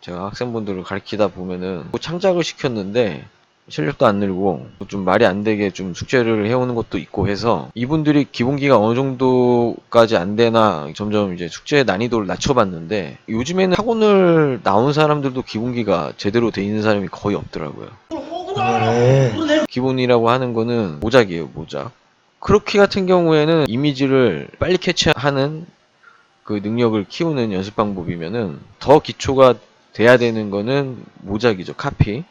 제가 학생분들을 가르치다 보면은 뭐 창작을 시켰는데 실력도 안 늘고 좀 말이 안 되게 좀 숙제를 해오는 것도 있고 해서 이분들이 기본기가 어느 정도까지 안 되나 점점 이제 숙제 난이도를 낮춰봤는데 요즘에는 학원을 나온 사람들도 기본기가 제대로 돼 있는 사람이 거의 없더라고요. 기본이라고 하는 거는 모작이에요, 모작. 크로키 같은 경우에는 이미지를 빨리 캐치하는 그 능력을 키우는 연습 방법이면은 더 기초가 돼야 되는 거는 모작이죠, 카피.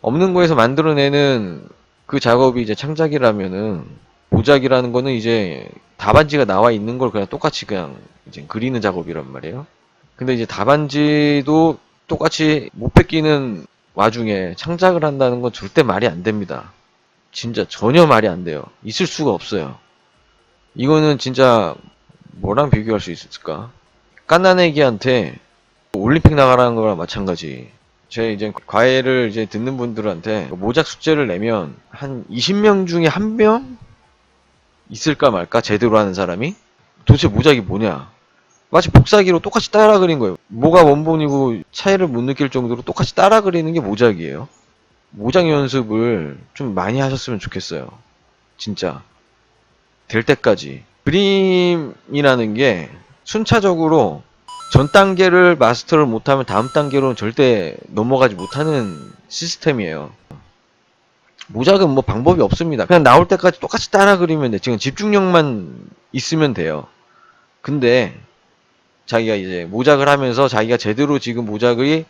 없는 거에서 만들어내는 그 작업이 이제 창작이라면은 모작이라는 거는 이제 답안지가 나와 있는 걸 그냥 똑같이 그냥 이제 그리는 작업이란 말이에요. 근데 이제 답안지도 똑같이 못 뺏기는 와중에 창작을 한다는 건 절대 말이 안 됩니다. 진짜 전혀 말이 안 돼요. 있을 수가 없어요. 이거는 진짜 뭐랑 비교할 수 있을까? 깐난애기한테 올림픽 나가라는 거랑 마찬가지. 제 이제 과외를 이제 듣는 분들한테 모작 숙제를 내면 한 20명 중에 한 명 있을까 말까 제대로 하는 사람이 도대체 모작이 뭐냐? 마치 복사기로 똑같이 따라 그린 거예요. 뭐가 원본이고 차이를 못 느낄 정도로 똑같이 따라 그리는 게 모작이에요. 모작 연습을 좀 많이 하셨으면 좋겠어요. 진짜. 될 때까지. 그림이라는 게 순차적으로 전 단계를 마스터를 못하면 다음 단계로는 절대 넘어가지 못하는 시스템이에요. 모작은 뭐 방법이 없습니다. 그냥 나올 때까지 똑같이 따라 그리면 돼. 지금 집중력만 있으면 돼요. 근데 자기가 이제 모작을 하면서 자기가 제대로 지금 모작이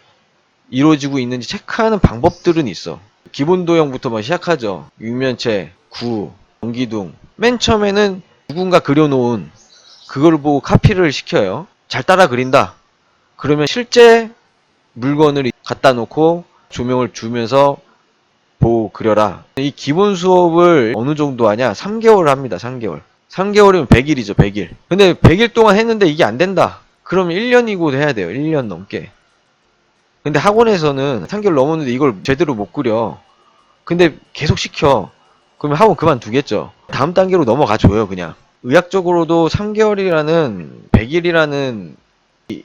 이루어지고 있는지 체크하는 방법들은 있어. 기본 도형부터만 시작하죠. 육면체, 구, 전기둥. 맨 처음에는 누군가 그려놓은 그걸 보고 카피를 시켜요. 잘 따라 그린다. 그러면 실제 물건을 갖다 놓고 조명을 주면서 보고 그려라. 이 기본 수업을 어느 정도 하냐? 3개월 합니다. 3개월. 3개월이면 100일이죠. 100일. 근데 100일 동안 했는데 이게 안 된다. 그럼 1년이고 해야 돼요. 1년 넘게. 근데 학원에서는 3개월 넘었는데 이걸 제대로 못 그려. 근데 계속 시켜. 그러면 학원 그만두겠죠. 다음 단계로 넘어가 줘요, 그냥. 의학적으로도 3개월이라는 100일이라는 이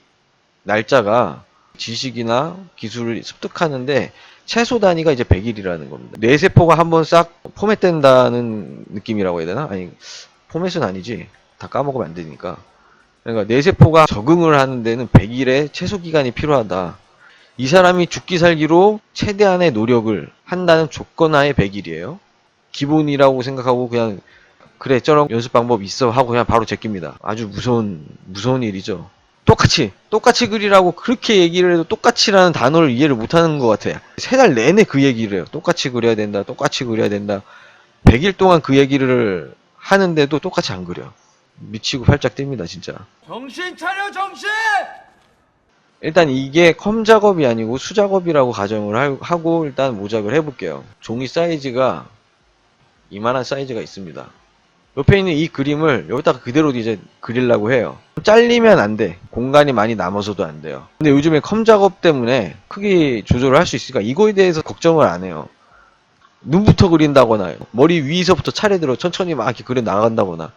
날짜가 지식이나 기술을 습득하는데 최소 단위가 이제 100일이라는 겁니다. 뇌세포가 한번 싹 포맷된다는 느낌이라고 해야 되나? 아니, 포맷은 아니지. 다 까먹으면 안 되니까. 그러니까 뇌세포가 적응을 하는 데는 100일의 최소 기간이 필요하다. 이 사람이 죽기 살기로 최대한의 노력을 한다는 조건 하에 100일이에요. 기본이라고 생각하고 그냥 그래 저런 연습 방법 있어 하고 그냥 바로 제낍니다. 아주 무서운 무서운 일이죠. 똑같이 똑같이 그리라고 그렇게 얘기를 해도 똑같이라는 단어를 이해를 못하는 것 같아요. 세 달 내내 그 얘기를 해요. 똑같이 그려야 된다. 똑같이 그려야 된다. 100일 동안 그 얘기를 하는데도 똑같이 안 그려. 미치고 팔짝 뜁니다 진짜. 정신 차려 정신! 일단 이게 컴 작업이 아니고 수 작업이라고 가정을 하- 하고 일단 모작을 해볼게요. 종이 사이즈가 이만한 사이즈가 있습니다. 옆에 있는 이 그림을 여기다가 그대로 이제 그리려고 해요. 잘리면 안 돼. 공간이 많이 남아서도 안 돼요. 근데 요즘에 컴 작업 때문에 크기 조절을 할 수 있으니까 이거에 대해서 걱정을 안 해요. 눈부터 그린다거나 머리 위에서부터 차례대로 천천히 막 이렇게 그려 나간다거나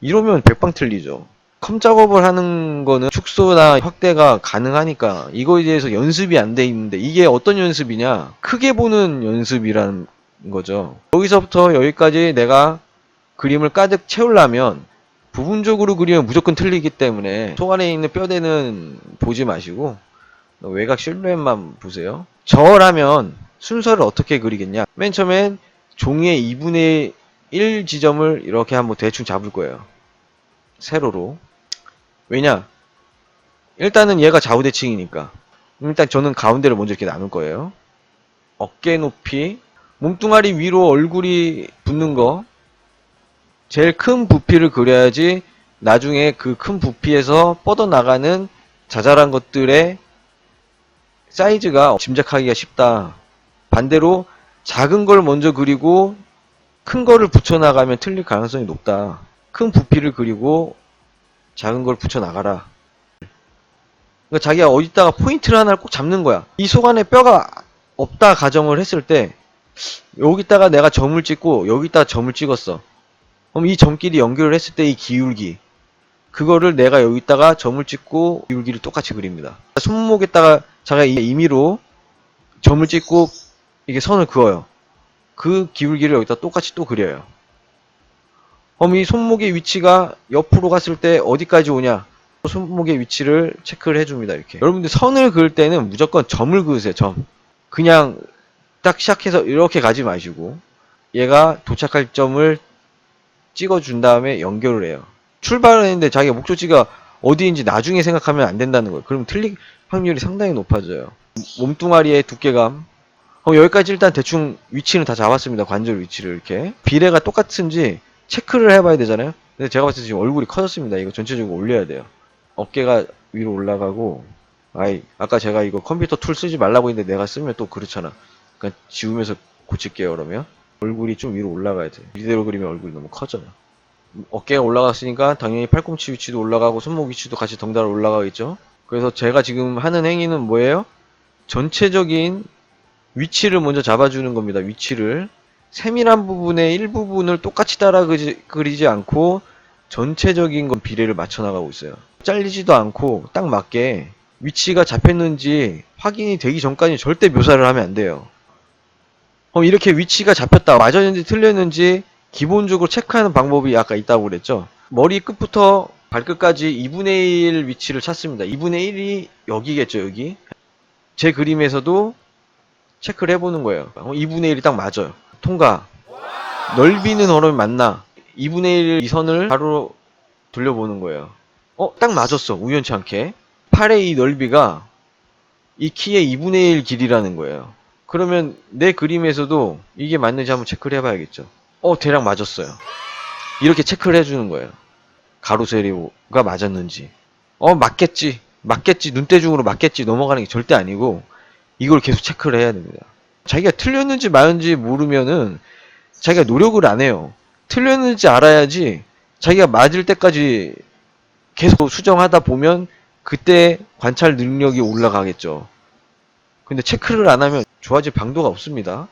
이러면 백방 틀리죠. 컴 작업을 하는 거는 축소나 확대가 가능하니까 이거에 대해서 연습이 안 돼 있는데 이게 어떤 연습이냐? 크게 보는 연습이라는 거죠. 여기서부터 여기까지 내가 그림을 가득 채우려면 부분적으로 그리면 무조건 틀리기 때문에 속 안에 있는 뼈대는 보지 마시고 외곽 실루엣만 보세요. 저라면 순서를 어떻게 그리겠냐? 맨 처음엔 종이의 2분의 1 지점을 이렇게 한번 대충 잡을 거예요. 세로로. 왜냐? 일단은 얘가 좌우대칭이니까. 일단 저는 가운데를 먼저 이렇게 나눌 거예요. 어깨 높이, 몸뚱아리 위로 얼굴이 붙는 거. 제일 큰 부피를 그려야지 나중에 그 큰 부피에서 뻗어나가는 자잘한 것들의 사이즈가 짐작하기가 쉽다. 반대로 작은 걸 먼저 그리고 큰 거를 붙여나가면 틀릴 가능성이 높다. 큰 부피를 그리고 작은 걸 붙여나가라. 그러니까 자기가 어디다가 포인트를 하나를 꼭 잡는 거야. 이 속 안에 뼈가 없다 가정을 했을 때 여기다가 내가 점을 찍고 여기다가 점을 찍었어. 그럼 이 점끼리 연결을 했을 때 이 기울기 그거를 내가 여기다가 점을 찍고 기울기를 똑같이 그립니다. 손목에다가 제가 이 임의로 점을 찍고 이게 선을 그어요. 그 기울기를 여기다 똑같이 또 그려요. 그럼 이 손목의 위치가 옆으로 갔을 때 어디까지 오냐? 손목의 위치를 체크를 해줍니다. 이렇게. 여러분들 선을 그을 때는 무조건 점을 그으세요. 점. 그냥 딱 시작해서 이렇게 가지 마시고 얘가 도착할 점을 찍어준 다음에 연결을 해요. 출발을 했는데 자기가 목적지가 어디인지 나중에 생각하면 안 된다는 거예요. 그럼 틀릴 확률이 상당히 높아져요. 몸뚱아리의 두께감. 어, 여기까지 일단 대충 위치는 다 잡았습니다. 관절 위치를 이렇게. 비례가 똑같은지 체크를 해봐야 되잖아요. 근데 제가 봤을 때 지금 얼굴이 커졌습니다. 이거 전체적으로 올려야 돼요. 어깨가 위로 올라가고, 아이, 아까 제가 이거 컴퓨터 툴 쓰지 말라고 했는데 내가 쓰면 또 그렇잖아. 그러니까 지우면서 고칠게요, 그러면. 얼굴이 좀 위로 올라가야 돼. 이대로 그리면 얼굴이 너무 커져요. 어깨가 올라갔으니까 당연히 팔꿈치 위치도 올라가고 손목 위치도 같이 덩달아 올라가겠죠. 그래서 제가 지금 하는 행위는 뭐예요? 전체적인 위치를 먼저 잡아주는 겁니다. 위치를 세밀한 부분의 일부분을 똑같이 따라 그지- 그리지 않고 전체적인 건 비례를 맞춰 나가고 있어요. 잘리지도 않고 딱 맞게 위치가 잡혔는지 확인이 되기 전까지 절대 묘사를 하면 안 돼요. 어, 이렇게 위치가 잡혔다, 맞았는지 틀렸는지 기본적으로 체크하는 방법이 아까 있다고 그랬죠. 머리 끝부터 발끝까지 2분의 1 위치를 찾습니다. 2분의 1이 여기겠죠, 여기. 제 그림에서도 체크를 해보는 거예요. 어, 2분의 1이 딱 맞아요. 통과. 넓이는 어른 맞나? 2분의 1이 선을 바로 돌려보는 거예요. 어, 딱 맞았어. 우연치 않게. 팔의 이 넓이가 이 키의 2분의 1 길이라는 거예요. 그러면 내 그림에서도 이게 맞는지 한번 체크를 해봐야겠죠. 어, 대략 맞았어요. 이렇게 체크를 해주는 거예요. 가로 세로가 맞았는지. 어, 맞겠지. 맞겠지. 눈대중으로 맞겠지. 넘어가는 게 절대 아니고 이걸 계속 체크를 해야 됩니다. 자기가 틀렸는지 맞는지 모르면은 자기가 노력을 안 해요. 틀렸는지 알아야지 자기가 맞을 때까지 계속 수정하다 보면 그때 관찰 능력이 올라가겠죠. 근데 체크를 안 하면 좋아질 방도가 없습니다.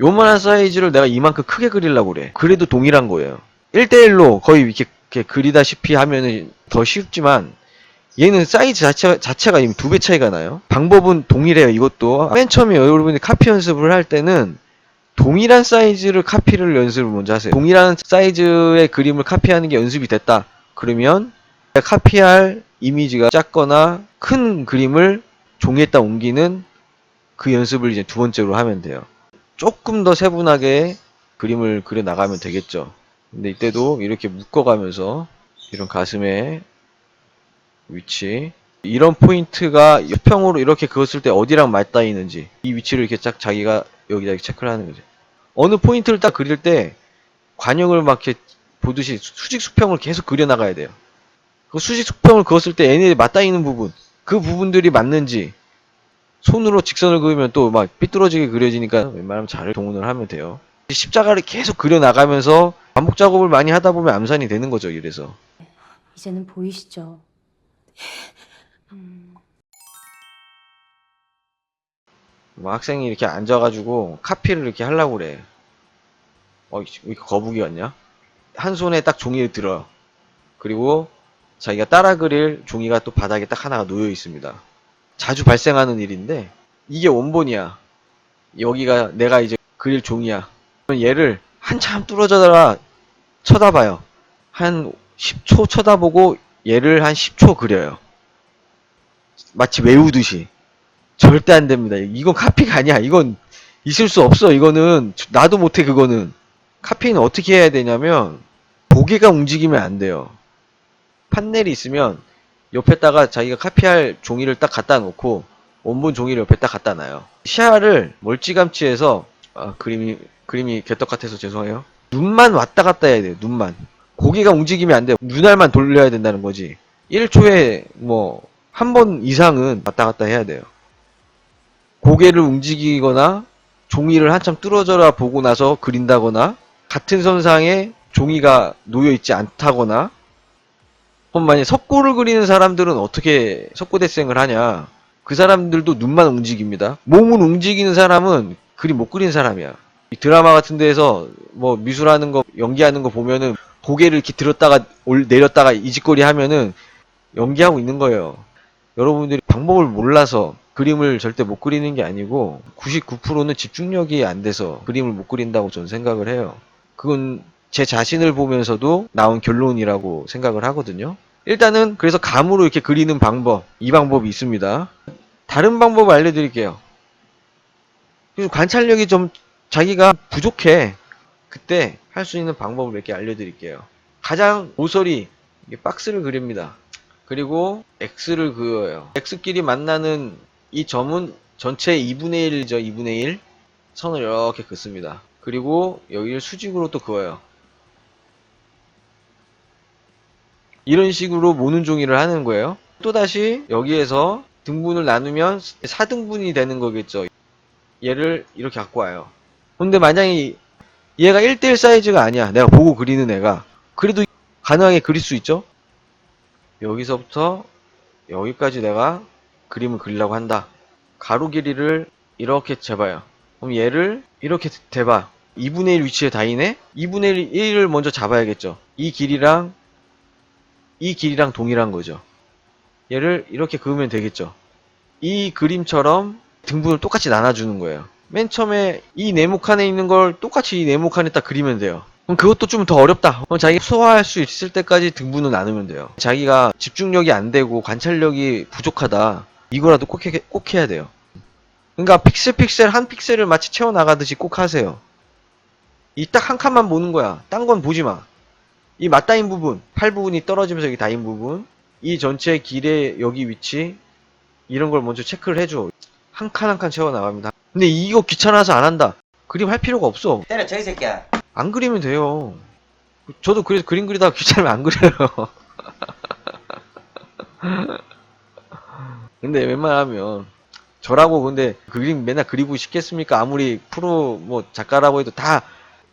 요만한 사이즈를 내가 이만큼 크게 그리려고 그래. 그래도 동일한 거예요. 1대1로 거의 이렇게, 이렇게 그리다시피 하면은 더 쉽지만 얘는 사이즈 자체, 자체가 이미 두 배 차이가 나요. 방법은 동일해요, 이것도. 맨 처음에 여러분이 카피 연습을 할 때는 동일한 사이즈를 카피를 연습을 먼저 하세요. 동일한 사이즈의 그림을 카피하는 게 연습이 됐다. 그러면 카피할 이미지가 작거나 큰 그림을 종이에다 옮기는 그 연습을 이제 두 번째로 하면 돼요. 조금 더 세분하게 그림을 그려 나가면 되겠죠. 근데 이때도 이렇게 묶어가면서 이런 가슴의 위치 이런 포인트가 수평으로 이렇게 그었을 때 어디랑 맞닿아 있는지 이 위치를 이렇게 딱 자기가 여기다 이렇게 체크를 하는 거죠. 어느 포인트를 딱 그릴 때 관역을 막 이렇게 보듯이 수직 수평을 계속 그려 나가야 돼요. 그 수직 수평을 그었을 때 얘네들이 맞닿아 있는 부분 그 부분들이 맞는지 손으로 직선을 그으면 또 막 삐뚤어지게 그려지니까 웬만하면 잘 동원을 하면 돼요. 십자가를 계속 그려 나가면서 반복 작업을 많이 하다 보면 암산이 되는 거죠. 이래서 이제는 보이시죠? 음, 뭐 학생이 이렇게 앉아가지고 카피를 이렇게 하려고 그래. 어, 이- 왜 이렇게 거북이 같냐? 한 손에 딱 종이를 들어요. 그리고 자기가 따라 그릴 종이가 또 바닥에 딱 하나가 놓여 있습니다. 자주 발생하는 일인데 이게 원본이야. 여기가 내가 이제 그릴 종이야. 얘를 한참 뚫어져라 쳐다봐요. 한 10초 쳐다보고 얘를 한 10초 그려요. 마치 외우듯이. 절대 안 됩니다. 이건 카피가 아니야. 이건 있을 수 없어. 이거는 나도 못해 그거는. 카피는 어떻게 해야 되냐면 고개가 움직이면 안 돼요. 판넬이 있으면 옆에다가 자기가 카피할 종이를 딱 갖다 놓고 원본 종이를 옆에 딱 갖다 놔요. 시야를 멀찌감치 해서 아, 그림이 그림이 개떡 같아서 죄송해요. 눈만 왔다 갔다 해야 돼요. 눈만. 고개가 움직이면 안 돼요. 눈알만 돌려야 된다는 거지. 1초에 뭐 한 번 이상은 왔다 갔다 해야 돼요. 고개를 움직이거나 종이를 한참 뚫어져라 보고 나서 그린다거나 같은 선상에 종이가 놓여 있지 않다거나 그럼 만약 석고를 그리는 사람들은 어떻게 석고 대생을 하냐 그 사람들도 눈만 움직입니다 몸을 움직이는 사람은 그림 못 그리는 사람이야 이 드라마 같은 데에서 뭐 미술하는 거 연기하는 거 보면은 고개를 이렇게 들었다가 올 내렸다가 이직거리 하면은 연기하고 있는 거예요. 여러분들이 방법을 몰라서 그림을 절대 못 그리는 게 아니고 99%는 집중력이 안 돼서 그림을 못 그린다고 저는 생각을 해요. 그건 제 자신을 보면서도 나온 결론이라고 생각을 하거든요. 일단은 그래서 감으로 이렇게 그리는 방법, 이 방법이 있습니다. 다른 방법 알려드릴게요. 그래서 관찰력이 좀 자기가 부족해. 그때 할 수 있는 방법을 몇 개 알려드릴게요. 가장 모서리 박스를 그립니다. 그리고 X를 그어요. X끼리 만나는 이 점은 전체 2분의 1이죠. 2분의 1. 선을 이렇게 긋습니다. 그리고 여기를 수직으로 또 그어요. 이런 식으로 모는 종이를 하는 거예요. 또다시 여기에서 등분을 나누면 4등분이 되는 거겠죠. 얘를 이렇게 갖고 와요. 근데 만약에 얘가 1대1 사이즈가 아니야. 내가 보고 그리는 애가. 그래도 가능하게 그릴 수 있죠? 여기서부터 여기까지 내가 그림을 그리려고 한다. 가로 길이를 이렇게 재봐요. 그럼 얘를 이렇게 대봐. 2분의 1 위치에 다 있네? 2분의 1을 먼저 잡아야겠죠. 이 길이랑 이 길이랑 동일한 거죠. 얘를 이렇게 그으면 되겠죠. 이 그림처럼 등분을 똑같이 나눠주는 거예요. 맨 처음에 이 네모칸에 있는 걸 똑같이 이 네모칸에 딱 그리면 돼요. 그럼 그것도 좀 더 어렵다. 그럼 자기 소화할 수 있을 때까지 등분을 나누면 돼요. 자기가 집중력이 안 되고 관찰력이 부족하다. 이거라도 꼭, 해, 꼭 해야 돼요. 그러니까 픽셀 픽셀 한 픽셀을 마치 채워 나가듯이 꼭 하세요. 이 딱 한 칸만 보는 거야. 딴 건 보지 마. 이 맞닿인 부분, 팔 부분이 떨어지면서 여기 닿인 부분, 이 전체 길의 여기 위치, 이런 걸 먼저 체크를 해줘. 한 칸 한 칸 채워 나갑니다. 근데 이거 귀찮아서 안 한다. 그림 할 필요가 없어. 때려쳐 이 새끼야 안 그리면 돼요. 저도 그래서 그림 그리다가 귀찮으면 안 그려요. 근데 웬만하면 저라고 근데 그림 맨날 그리고 싶겠습니까? 아무리 프로 뭐 작가라고 해도 다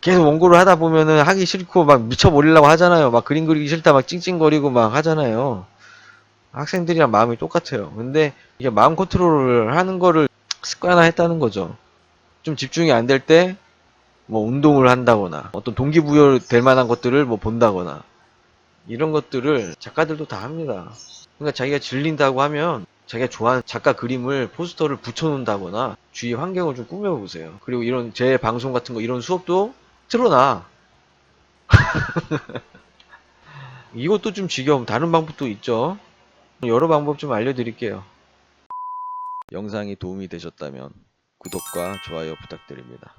계속 원고를 하다 보면은 하기 싫고 막 미쳐버리려고 하잖아요. 막 그림 그리기 싫다 막 찡찡거리고 막 하잖아요. 학생들이랑 마음이 똑같아요. 근데 이게 마음 컨트롤을 하는 거를 습관화 했다는 거죠. 좀 집중이 안 될 때 뭐 운동을 한다거나 어떤 동기부여 될 만한 것들을 뭐 본다거나 이런 것들을 작가들도 다 합니다. 그러니까 자기가 질린다고 하면 자기가 좋아하는 작가 그림을 포스터를 붙여놓는다거나 주위 환경을 좀 꾸며보세요. 그리고 이런 제 방송 같은 거 이런 수업도 틀어놔. 이것도 좀 지겨움. 다른 방법도 있죠. 여러 방법 좀 알려드릴게요. 영상이 도움이 되셨다면 구독과 좋아요 부탁드립니다.